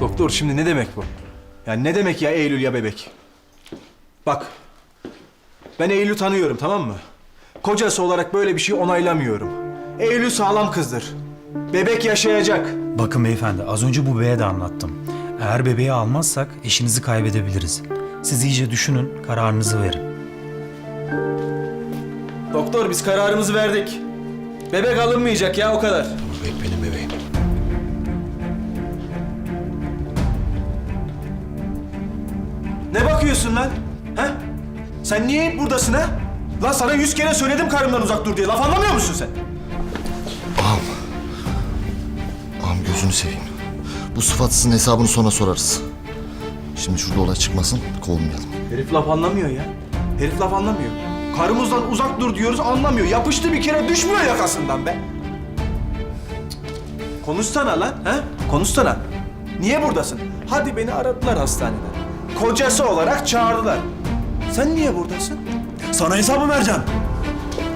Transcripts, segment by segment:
Doktor şimdi ne demek bu? Yani ne demek ya Eylül ya bebek? Bak. Ben Eylül'ü tanıyorum tamam mı? Kocası olarak böyle bir şey onaylamıyorum. Eylül sağlam kızdır. Bebek yaşayacak. Bakın beyefendi az önce bu beye de anlattım. Eğer bebeği almazsak eşinizi kaybedebiliriz. Siz iyice düşünün, kararınızı verin. Doktor biz kararımızı verdik. Bebek alınmayacak ya o kadar. Bebek benim bebeğim. Ne bakıyorsun lan? Ha? Sen niye hep buradasın ha? Lan sana yüz kere söyledim karımdan uzak dur diye. Laf anlamıyor musun sen? Ağam. Ağam gözünü seveyim. Bu sıfatsızın hesabını sonra sorarız. Şimdi şurada olay çıkmasın, kovulmayalım. Herif laf anlamıyor ya. Herif laf anlamıyor. Karımızdan uzak dur diyoruz anlamıyor. Yapıştı bir kere düşmüyor yakasından be. Konuşsana lan. Ha? Konuşsana. Niye buradasın? Hadi beni aradılar hastaneden. Kocası olarak çağırdılar. Sen niye buradasın? Sana hesabı vereceğim.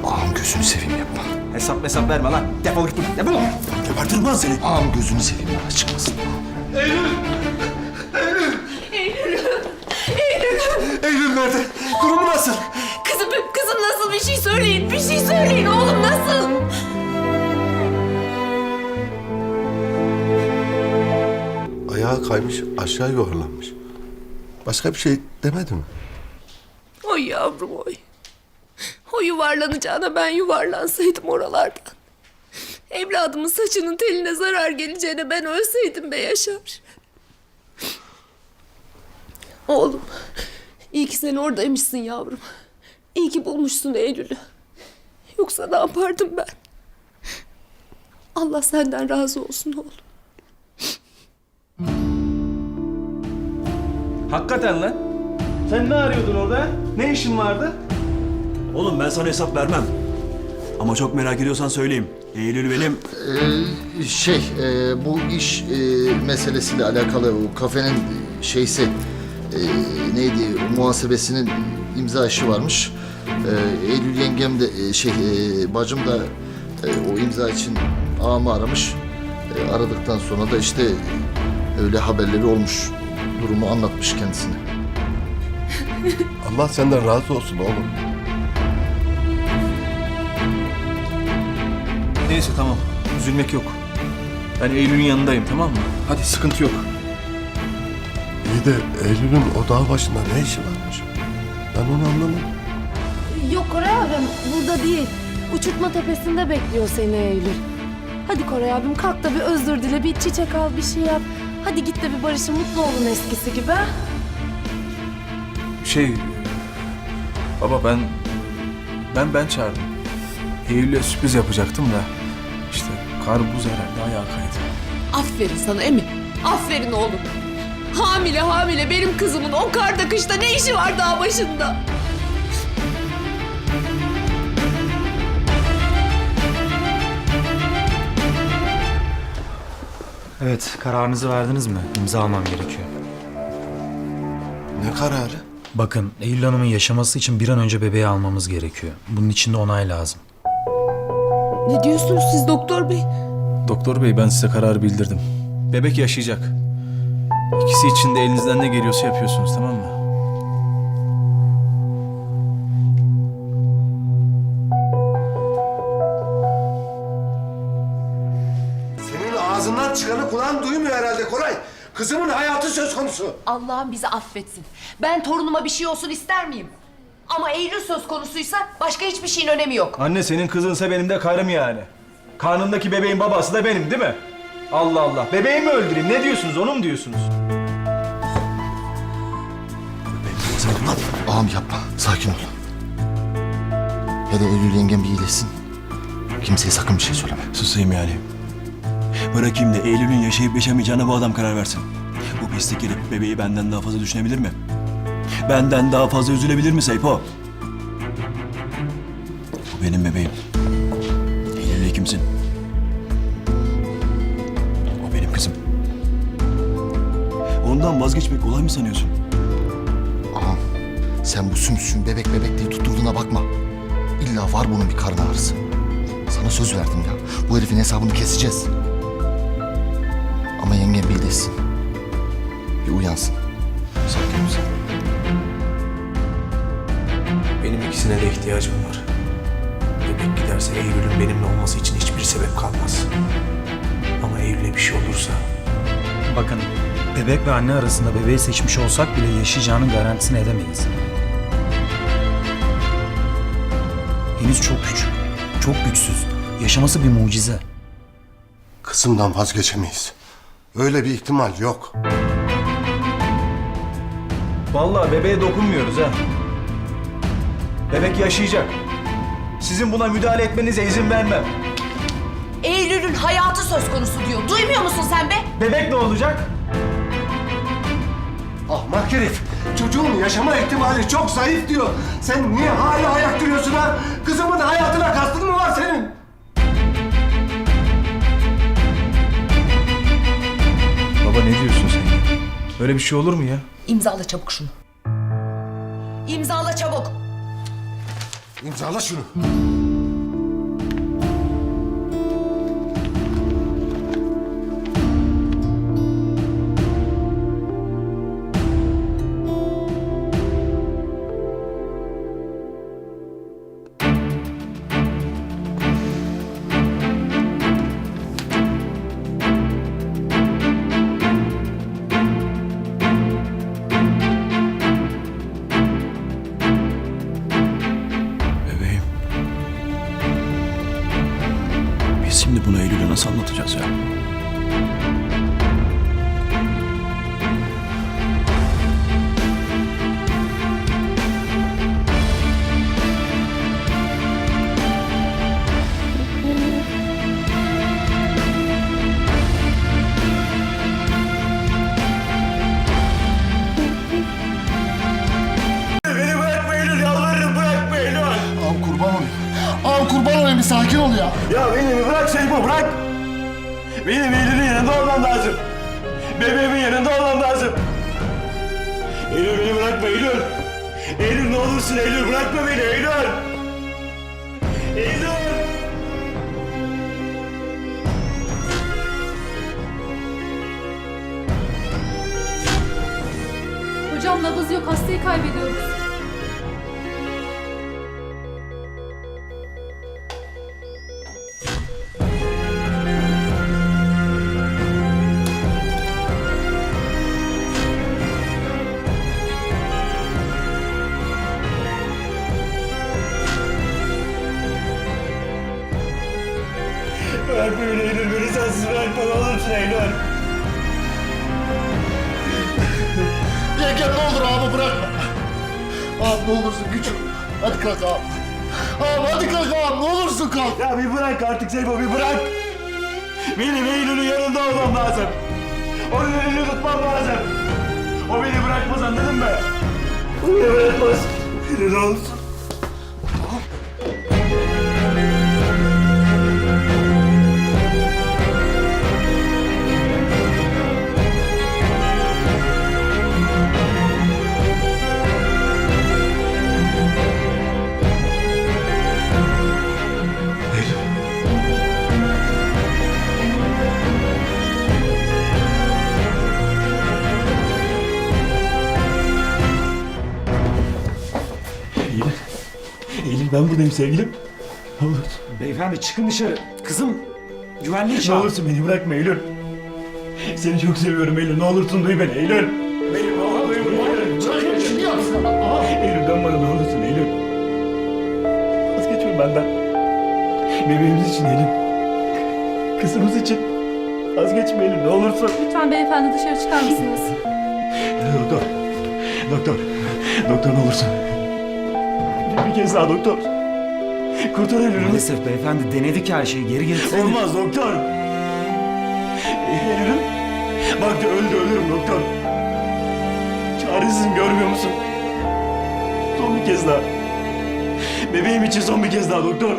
Ağam gözünü seveyim yapma. Hesap hesap verme lan. Defol git buradan. Defol. Gebertirim lan seni. Ağam gözünü seveyim olay çıkmasın. Eylül nerede? Durumu nasıl? Kızım, kızım nasıl bir şey söyleyin, bir şey söyleyin oğlum nasıl? Ayağı kaymış, aşağı yuvarlanmış. Başka bir şey demedi mi? Oy yavrum oy. O yuvarlanacağına ben yuvarlansaydım oralardan. Evladımın saçının teline zarar geleceğine ben ölseydim be Yaşar. Oğlum, iyi ki sen oradaymışsın yavrum. İyi ki bulmuşsun Eylül'ü. Yoksa ne yapardım ben? Allah senden razı olsun oğlum. Hakikaten lan. Sen ne arıyordun orada? Ne işin vardı? Oğlum ben sana hesap vermem. Ama çok merak ediyorsan söyleyeyim. Eylül benim Ee, şey, e, bu iş e, meselesiyle alakalı o kafenin şeysi e, neydi muhasebesinin imza işi varmış. E, Eylül yengem de e, şey e, bacım da e, o imza için ağamı aramış. E, aradıktan sonra da işte öyle haberleri olmuş. Durumu anlatmış kendisine. Allah senden razı olsun oğlum. Neyse tamam. Üzülmek yok. Ben Eylül'ün yanındayım tamam mı? Hadi sıkıntı yok. İyi de Eylül'ün o dağ başında ne işi varmış? Ben onu anlamadım. Yok Koray abim burada değil. Uçurtma tepesinde bekliyor seni Eylül. Hadi Koray abim kalk da bir özür dile, bir çiçek al, bir şey yap. Hadi git de bir barışın, mutlu olun eskisi gibi. Şey... Baba ben... Ben ben çağırdım. Eylül'e sürpriz yapacaktım da... işte kar buz herhalde ayağa kaydı. Aferin sana Emin. Aferin oğlum. Hamile hamile benim kızımın o karda kışta ne işi var dağ başında? Evet, kararınızı verdiniz mi? İmza almam gerekiyor. Ne kararı? Bakın, Eylül Hanım'ın yaşaması için bir an önce bebeği almamız gerekiyor. Bunun için de onay lazım. Ne diyorsunuz siz doktor bey? Doktor bey ben size kararı bildirdim. Bebek yaşayacak. İkisi için de elinizden ne geliyorsa yapıyorsunuz tamam mı? Herhalde Koray. Kızımın hayatı söz konusu. Allah'ım bizi affetsin. Ben torunuma bir şey olsun ister miyim? Ama Eylül söz konusuysa başka hiçbir şeyin önemi yok. Anne senin kızınsa benim de karım yani. Karnındaki bebeğin babası da benim değil mi? Allah Allah. Bebeği mi öldüreyim? Ne diyorsunuz? Onu mu diyorsunuz? Ağam yapma, sakin ol. Hele Eylül yengem bir iyileşsin. Kimseye sakın bir şey söyleme. susayım yani. Bırakayım da Eylül'ün yaşayıp yaşamayacağına bu adam karar versin. Bu pislik herif bebeği benden daha fazla düşünebilir mi? Benden daha fazla üzülebilir mi Seypo? Bu benim bebeğim. Eylül'le kimsin? O benim kızım. Ondan vazgeçmek kolay mı sanıyorsun? Ağam, sen bu sümsüm bebek bebek diye tutturduğuna bakma. İlla var bunun bir karın ağrısı. Sana söz verdim ya. Bu herifin hesabını keseceğiz. Uyansın. Sakin misin? Benim ikisine de ihtiyacım var. Bebek giderse Eylül'ün benimle olması için hiçbir sebep kalmaz. Ama Eylül'e bir şey olursa Bakın bebek ve anne arasında bebeği seçmiş olsak bile yaşayacağının garantisini edemeyiz. Henüz çok küçük, çok güçsüz. Yaşaması bir mucize. Kızımdan vazgeçemeyiz. Öyle bir ihtimal yok. Vallahi bebeğe dokunmuyoruz ha. Bebek yaşayacak. Sizin buna müdahale etmenize izin vermem. Eylül'ün hayatı söz konusu diyor. Duymuyor musun sen be? Bebek ne olacak? Ahmak herif. Çocuğun yaşama ihtimali çok zayıf diyor. Sen niye hala ayak duruyorsun ha? Kızımın hayatına kastın mı var senin? Baba ne diyorsun sen ya? Öyle bir şey olur mu ya? İmzala çabuk şunu. İmzala çabuk. İmzala şunu. Bırakma Eylül. Eylül ne olursun Eylül bırakma beni Eylül. Eylül. Hocam nabız yok hastayı kaybediyoruz. Artık Seyfo bir bırak. Benim Eylül'ün yanında olmam lazım. Onun elini tutmam lazım. O beni bırakmaz anladın mı? Beni bırakmaz. Eylül ne buradayım sevgilim. Ne olur. Beyefendi çıkın dışarı. Kızım güvenliği Ne olursun beni bırakma Eylül. Seni çok seviyorum Eylül. Ne olursun duy beni Eylül. Eylül ne olur duy beni Eylül. Şimdi yapsın. Ağam. Eylül dön bana ne olursun Eylül. Vazgeçme benden. Bebeğimiz için Eylül. Kızımız için. Vazgeçme Eylül ne olursun. Lütfen beyefendi dışarı çıkar mısınız? Doktor. Doktor. Doktor ne olursun. Bir kez daha doktor. Kurtar Eylül'ü. Maalesef beyefendi denedik her şeyi geri getirelim. Olmaz doktor. Eylül'üm. Bak da öldü ölürüm doktor. Çaresizim görmüyor musun? Son bir kez daha. Bebeğim için son bir kez daha doktor.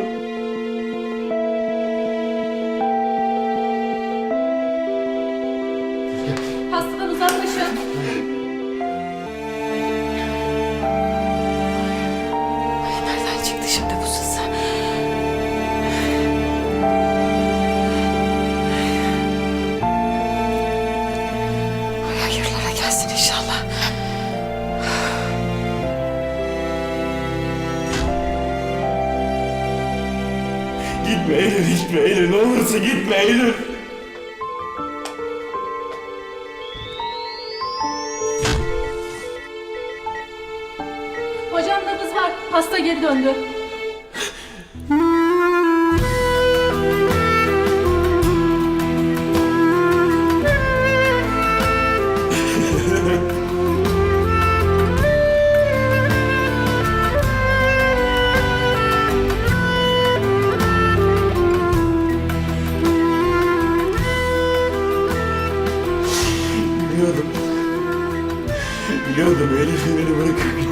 Gitme Eylül gitme Eylül ne olursun gitme Eylül. Biliyordum Elif beni bırakıp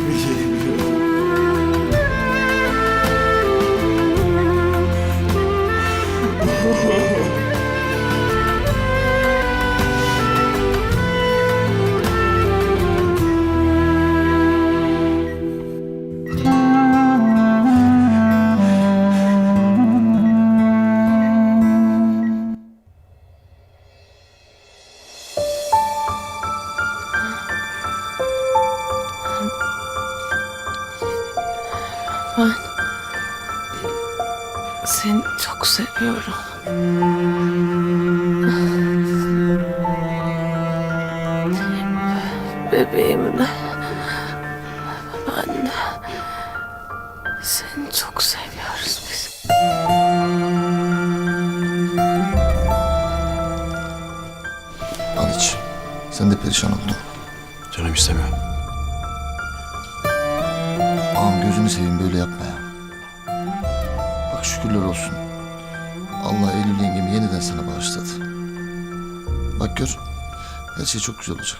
Her şey çok güzel olacak.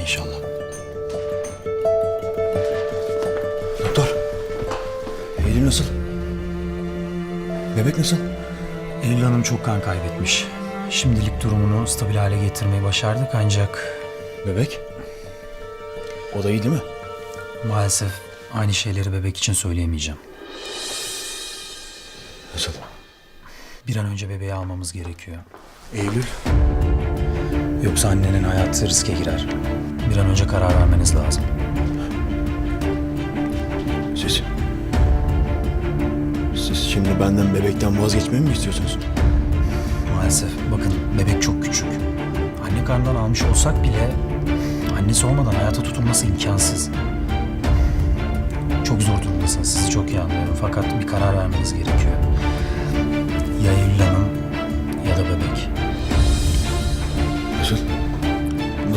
İnşallah. Doktor. Eylül nasıl? Bebek nasıl? Eylül Hanım çok kan kaybetmiş. Şimdilik durumunu stabil hale getirmeyi başardık ancak Bebek? O da iyi değil mi? maalesef aynı şeyleri bebek için söyleyemeyeceğim. Nasıl? Bir an önce bebeği almamız gerekiyor. Eylül? Yoksa annenin hayatı riske girer. Bir an önce karar vermeniz lazım. Siz... Siz şimdi benden bebekten vazgeçmemi mi istiyorsunuz? Maalesef bakın bebek çok küçük. Anne karnından almış olsak bile annesi olmadan hayata tutunması imkansız. Çok zor durumdasınız sizi çok iyi anlıyorum fakat bir karar vermeniz gerekiyor.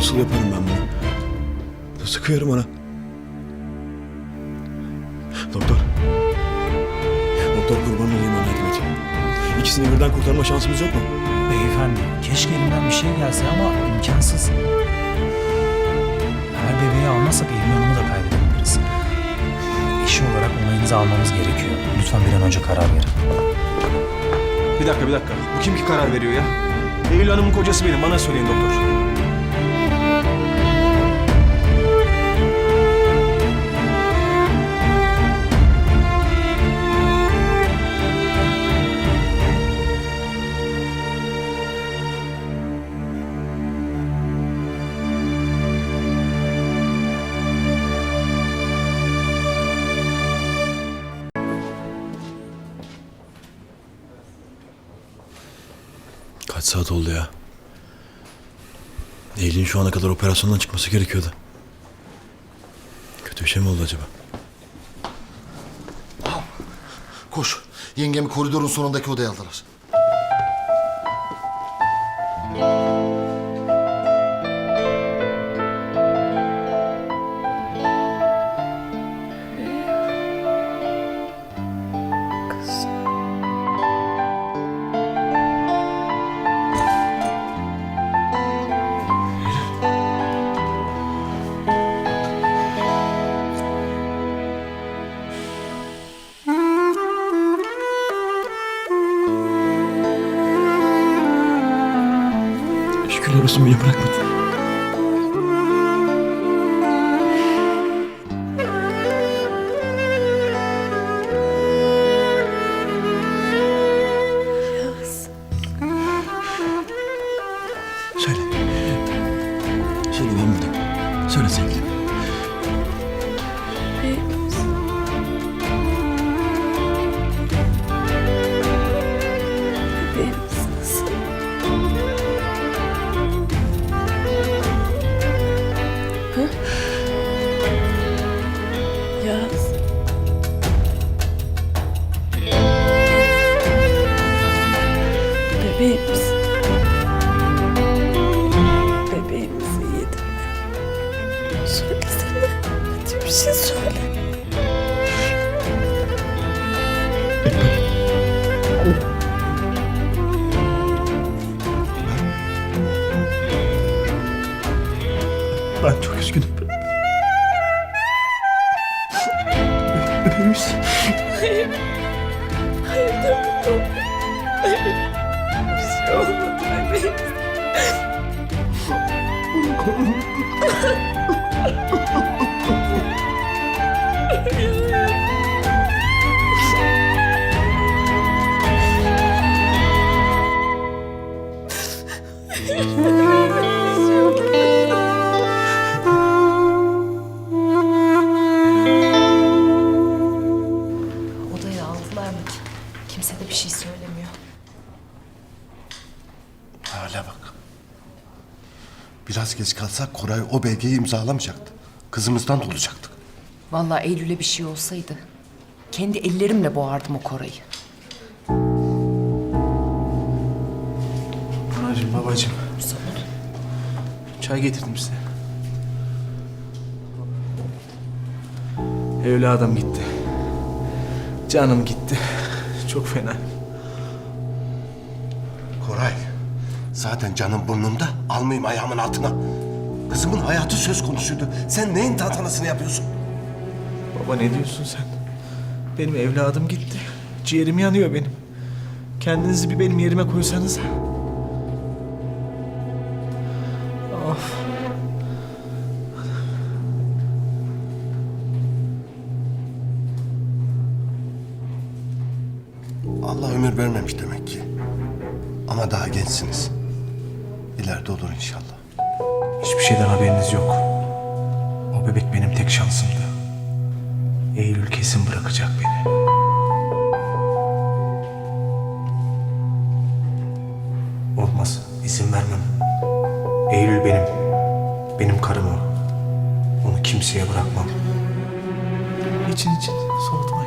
Nasıl yaparım ben bunu? Nasıl kıyarım ona? Doktor. Doktor kurban olayım bana yardım et. İkisini birden kurtarma şansımız yok mu? Beyefendi keşke elimden bir şey gelse ama imkansız. Eğer bebeği almazsak Eylül Hanım'ı da kaybedebiliriz. Eşi olarak onayınızı almamız gerekiyor. Lütfen bir an önce karar verin. Bir dakika bir dakika. Bu kim ki karar veriyor ya? Eylül Hanım'ın kocası benim. Bana söyleyin doktor. Saat oldu ya? Eylül'ün şu ana kadar operasyondan çıkması gerekiyordu. Kötü bir şey mi oldu acaba? Koş. Yengemi koridorun sonundaki odaya aldılar. Ha ha ha! Koray o belgeyi imzalamayacaktı. Kızımızdan da olacaktık. Vallahi Eylül'e bir şey olsaydı kendi ellerimle boğardım o Koray'ı. Anacığım babacığım. Çay getirdim size. Evladım gitti. Canım gitti. Çok fena. Koray, zaten canım burnumda. Almayayım ayağımın altına. Kızımın hayatı söz konusuydu. Sen neyin tantanasını yapıyorsun? Baba ne diyorsun sen? Benim evladım gitti. Ciğerim yanıyor benim. Kendinizi bir benim yerime koysanız. Bebek benim tek şansımdı. Eylül kesin bırakacak beni. Olmaz. izin vermem. Eylül benim. Benim karım o. Onu kimseye bırakmam. İçin için soğutmayın.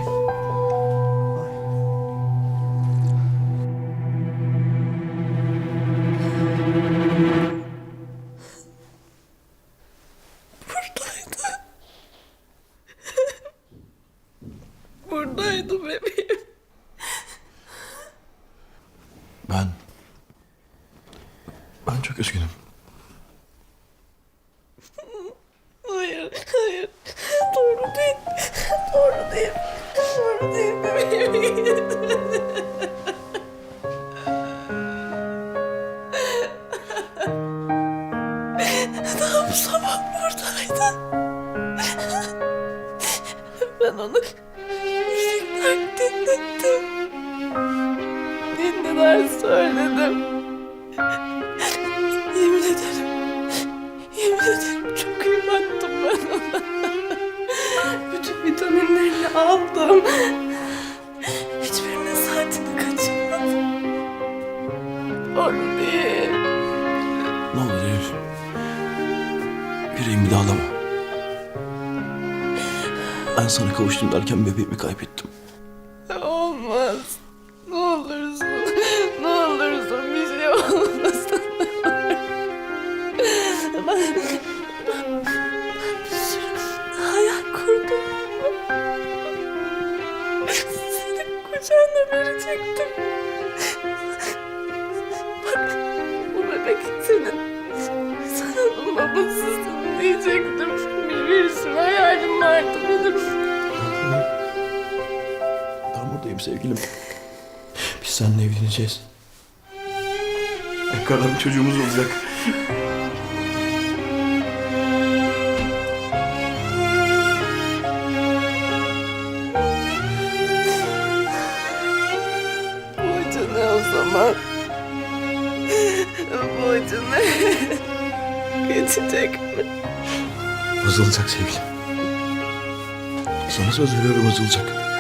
Ben sana kavuştum derken bebeğimi kaybettim. Çocuğumuz olacak. Bu acı ne o zaman? Bu acı ne? Geçecek mi? Azalacak sevgilim. Sana söz veriyorum azalacak.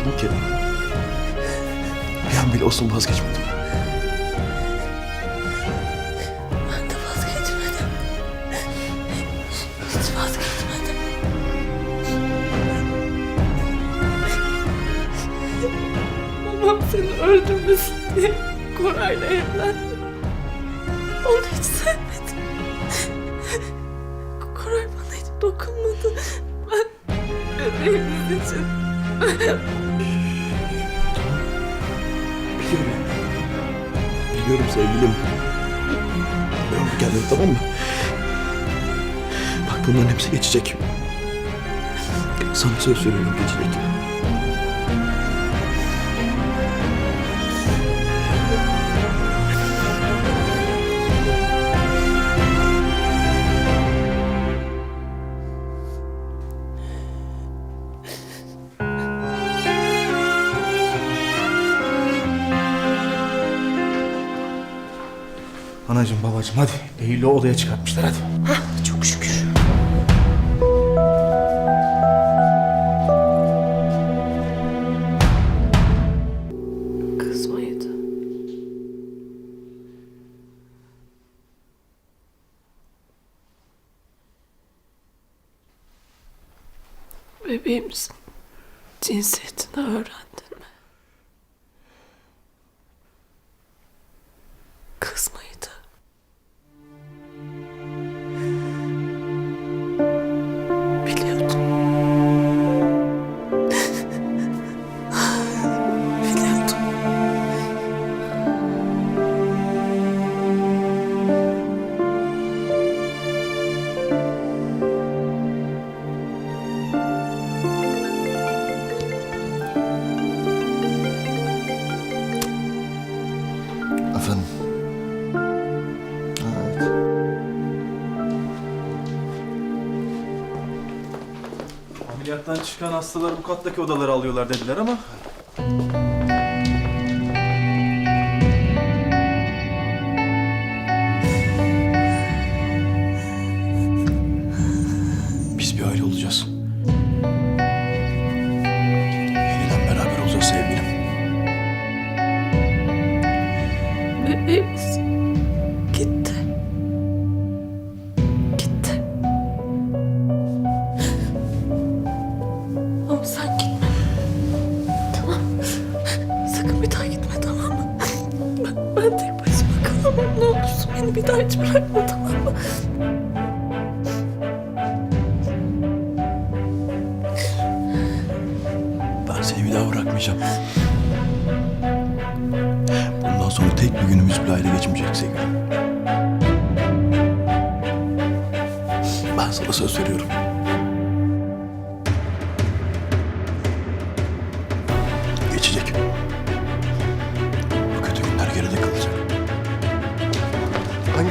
Vazgeçmedim ki. Bir an bile olsun vazgeçmedim. Ben de vazgeçmedim. Hiç vazgeçmedim. Babam seni öldürmesin diye Koray'la evlendim. Onu hiç sevmedim. Koray bana hiç dokunmadı. Ben bebeğimiz için Biliyorum sevgilim. Yorma kendini tamam mı? Bak bunların hepsi geçecek. Sana söz veriyorum geçecek. Anacığım babacığım hadi. Eylül'ü odaya çıkartmışlar hadi. Çok şükür. Ameliyattan çıkan hastalar bu kattaki odaları alıyorlar dediler ama...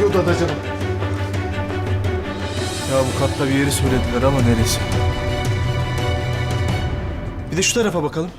Odada canım? Ya bu katta bir yeri söylediler ama neresi? Bir de şu tarafa bakalım.